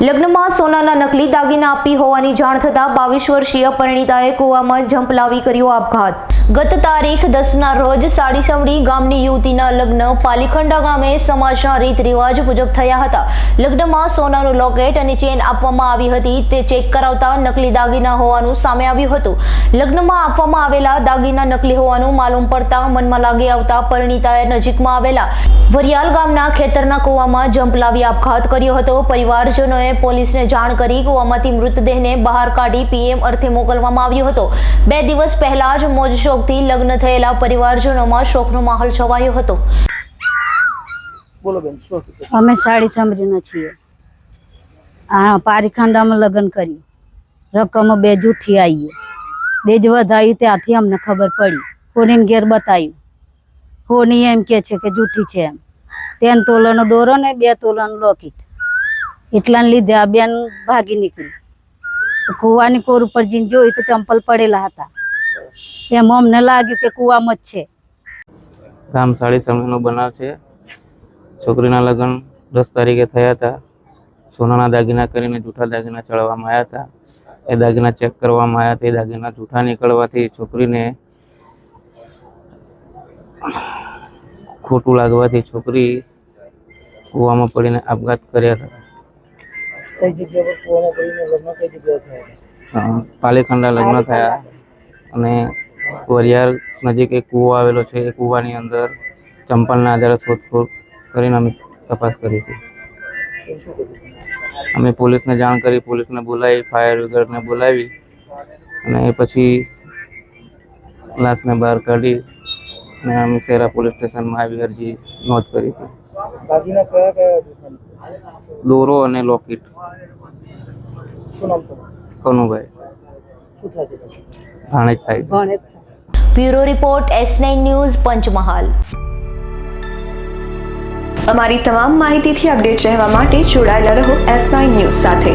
લગ્નમાં સોનાના નકલી દાગીના આપી હોવાની જાણ થતાં બાવીસ વર્ષીય પરિણીતાએ કૂવામાં જંપ લાવી કર્યો આપઘાત. ગત તારીખ દસના રોજ સાડીસવડી ગામની યુવતીના લગ્ન પાલીખંડા ગામે સમાજના રીત રિવાજ મુજબ થયા હતા. લગ્નમાં સોનાનું લોકેટ અને ચેન આપવામાં આવી હતી. તે ચેક કરાવતા નકલી દાગીના હોવાનું સામે આવ્યું હતું. લગ્નમાં આપવામાં આવેલા દાગીના નકલી હોવાનું માલુમ પડતા મનમાં લાગી આવતા પરિણીતાએ નજીકમાં આવેલા વરિયાલ ગામના ખેતરના કૂવામાં જંપ લાવી આપઘાત કર્યો હતો. પરિવારજનોએ પોલીસને જાણ કરી કૂવામાંથી મૃતદેહને બહાર કાઢી પીએમ અર્થે મોકલવામાં આવ્યો હતો. બે દિવસ પહેલા જ મોજ શોખથી લગ્ન થયેલા પરિવારજનોમાં શોકનો માહોલ છવાયો હતો. બોલો બેન શું અમે સાડી સાંભળીના છીએ. આ પારીખાંડામાં લગ્ન કર્યું. રકમ બે જૂઠી આવી બે જ વધાવી ત્યાંથી અમને ખબર પડી. કોને ઘેર બતાવ્યું હોની એમ કે છે કે જૂઠી છે એમ. તેન તોલાનો દોરો ને બે તોલાનું લોકેટ. એટલાને લીધે આ બેન ભાગી નીકળી. કુવાની કોર ઉપર જઈને જોઈ તો ચંપલ પડેલા હતા. એમ અમને લાગ્યું કે કૂવામાં જ છે. ગામ સાડી સમયનો બનાવ છે. છોકરીના લગ્ન દસ તારીખે થયા હતા. સોનાના દાગીના કરીને જૂઠા દાગીના ચડાવવામાં આવ્યા હતા. એ દાગીના ચેક કરવામાં આવ્યા તે દાગીના જૂઠા નીકળવાથી છોકરીને ખોટું લાગવાથી છોકરી કૂવામાં પડીને આપઘાત કર્યા હતા. કઈ જગ્યા પર કૂવામાં પડીને લગ્ન કઈ જગ્યાએ થયા પાલીખંડા લગ્ન થયા. અને વરિયાળ નજીક એક કૂવો આવેલો છે. એ કૂવાની અંદર ચંપલના આધારે શોધખોળ કરીને અમે તપાસ કરી હતી. અમે પોલીસને જાણ કરી પોલીસને બોલાવી ફાયર બ્રિગેડને બોલાવી અને એ પછી લાશને બહાર કાઢી અને અમે શેરા પોલીસ સ્ટેશનમાં આવી અરજી નોંધ કરી હતી. દોરો અને લોકેટ. કનુભાઈ? ભાણેજ થાય છે. Bureau report S nine news Panchmahal. અમારી તમામ માહિતીથી અપડેટ રહેવા માટે જોડાયેલા રહો એસ નાઇન ન્યૂઝ સાથે.